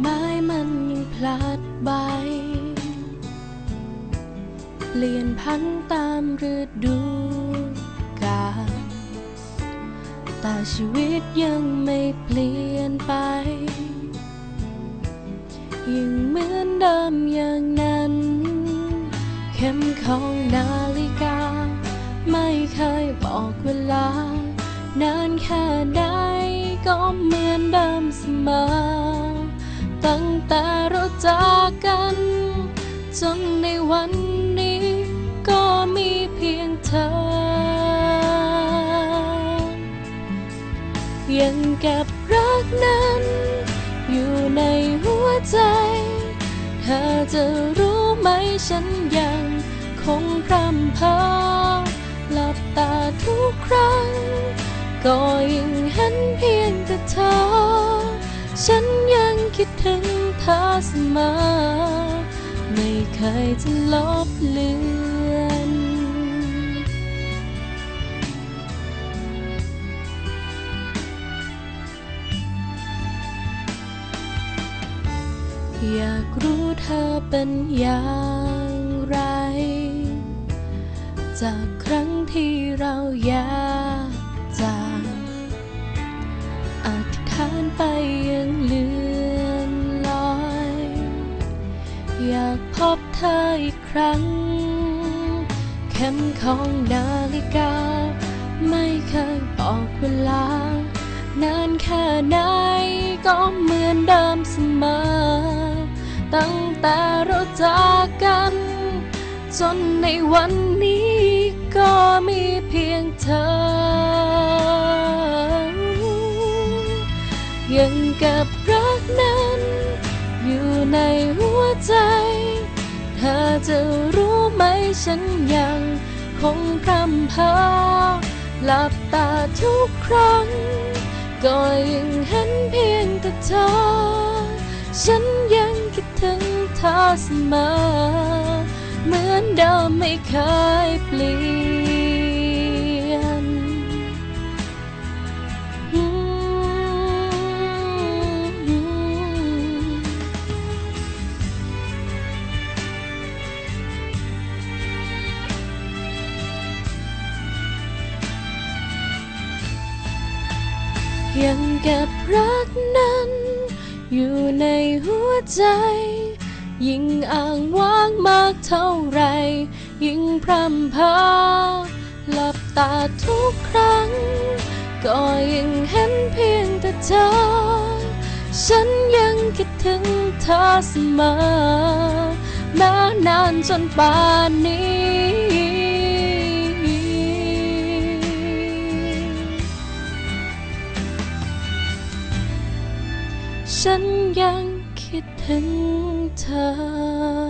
ไม้มันยังพลาดใบเปลี่ยนพันตามฤดูกาลแต่ชีวิตยังไม่เปลี่ยนไป ยังเหมือนเดิมอย่างนั้น เข็มของนาฬิกา ไม่เคยบอกเวลานานแค่ไหนก็เหมือนเดิมเสมอ ตั้งแต่เราจากกัน จนในวันนี้ก็มีเพียงเธอ ยังเก็บรักนั้น อยู่ในหัวใจ เธอจะรู้ไหมฉันยังคงพรำเพอ คิดถึงเธอเสมอ ไม่เคยจะลบเลือนอยากรู้เธอเป็นอย่างไร จากครั้งที่เราแยกจาากพบเธออีกครั้ง เข็มของนาฬิกา ไม่เคยบอกเวลา นานแค่ไหนก็เหมือนเดิมเสมอ ตั้งแต่เราจากกัน จนในวันนี้ก็มีเพียงเธอ ยังก็บรักนั้น อยู่ในหัวใจ เธอจะรู้ไหมฉันยังคงพรำเพอหลับตาทุกครั้ง ก็ยังเห็นเพียงแต่เธอ ฉันยังคิดถึงเธอเสมอ เหมือนเดิมไม่เคยเปลี่ยน ยังเก็บรักนั้น อยู่ในหัวใจ ยิ่งอ้างว้างมากเท่าไร ยิ่งพรำเพอหลับตาทุกครั้ง ก็ยังเห็นเพียงแต่เธอ ฉันยังคิดถึงเธอเสมอแม้นานจนป่านนี้ ฉันยังคิดถึงเธอ